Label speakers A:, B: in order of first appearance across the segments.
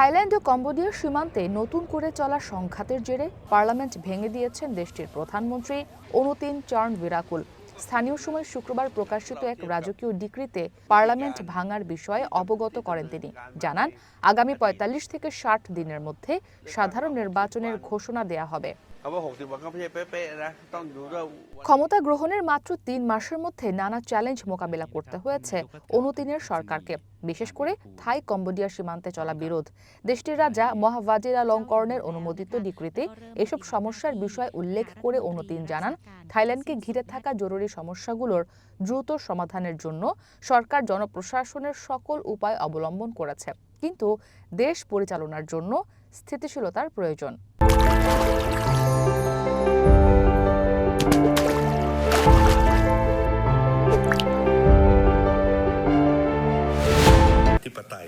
A: Thailand ও কম্বোডিয়ার সীমান্তে নতুন করে চলা সংঘাতের জেরে পার্লামেন্ট ভেঙে দিয়েছেন দেশটির প্রধানমন্ত্রী অনুতিন চরণ বিরাকুল স্থানীয় সময় শুক্রবার প্রকাশিত এক রাজকীয় ডিক্রিতে পার্লামেন্ট ভাঙার বিষয়ে অবগত করেন তিনি। জানান, আগামী পঁয়তাল্লিশ থেকে ষাট দিনের মধ্যে সাধারণ নির্বাচনের ঘোষণা দেয়া হবে।
B: คำว่า 60 วันก็ไม่ใช่เป๊ะๆนะ ต้องดูด้วย
A: ক্ষমতা গ্রহণের মাত্র তিন মাসের মধ্যে নানা চ্যালেঞ্জ মোকাবেলা করতে হয়েছে অনুতিনের সরকারকে বিশেষ করে থাই কম্বোডিয়া সীমান্তে চলা বিরোধ দেশটির রাজা মহাভাজিরালঙ্করণের অনুমোদিত ডিক্রিতে এসব সমস্যার বিষয় উল্লেখ করে অনুতিন জানান থাইল্যান্ডকে ঘিরে থাকা জরুরি সমস্যাগুলোর দ্রুত সমাধানের জন্য সরকার জনপ্রশাসনের সকল উপায় অবলম্বন করেছে কিন্তু দেশ পরিচালনার জন্য স্থিতিশীলতার প্রয়োজন --
C: ธิปไตย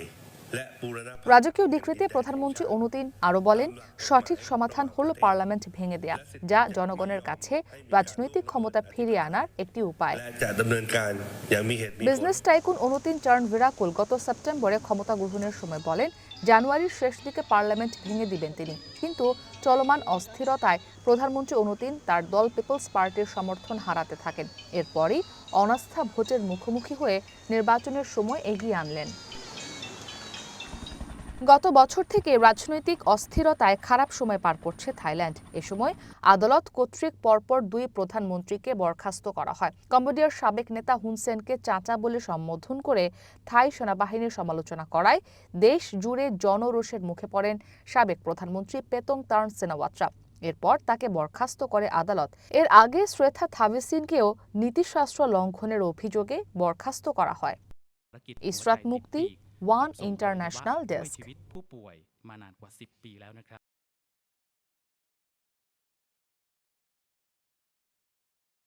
C: และบูรณะ
A: রাজকীয় ডিক্রিতে প্রধানমন্ত্রী অনুতিন আরও বলেন সঠিক সমাধান হলো পার্লামেন্ট ভেঙে দেয়া যা জনগণের কাছে রাজনৈতিক ক্ষমতা ফিরিয়ে আনার একটি উপায়
C: และจะดำเนินการอย่างมีเหตุมีผล
A: business tycoon Anutin Charnvirakul গত সেপ্টেম্বরে ক্ষমতা গ্রহণের সময় বলেন জানুয়ারির শেষ দিকে পার্লামেন্ট ভেঙে দিবেন তিনি কিন্তু চলমান অস্থিরতায় প্রধানমন্ত্রী অনুতিন তার দল পিপলস পার্টির সমর্থন হারাতে থাকেন এরপরই অনাস্থা ভোটের মুখোমুখি হয়ে নির্বাচনের সময় এগিয়ে আনলেন গত বছর থেকে রাজনৈতিক অস্থিরতায় খারাপ সময় পার করছে থাইল্যান্ড। এ সময় আদালত কর্তৃক পরপর দুই প্রধানমন্ত্রীকে বরখাস্ত করা হয়। কম্বোডিয়ার সাবেক নেতা হুনসেনকে চাচা বলে সম্বোধন করে থাই সেনাবাহিনীর সমালোচনা করায় দেশ জুড়ে জনরোষের মুখে পড়েন সাবেক প্রধানমন্ত্রী পেতং তার্ন সেনাওয়াত্রা এরপর তাকে বরখাস্ত করে আদালত। এর আগে শ্রেথা থাভেসিনকেও নীতিশাস্ত্র লঙ্ঘনের অভিযোগে বরখাস্ত করা হয়।
D: ইসরাত মুক্তি
A: One International Desk
D: ชีวิตผู้ป่วยมานานกว่า 10 ปีแล้วนะครับ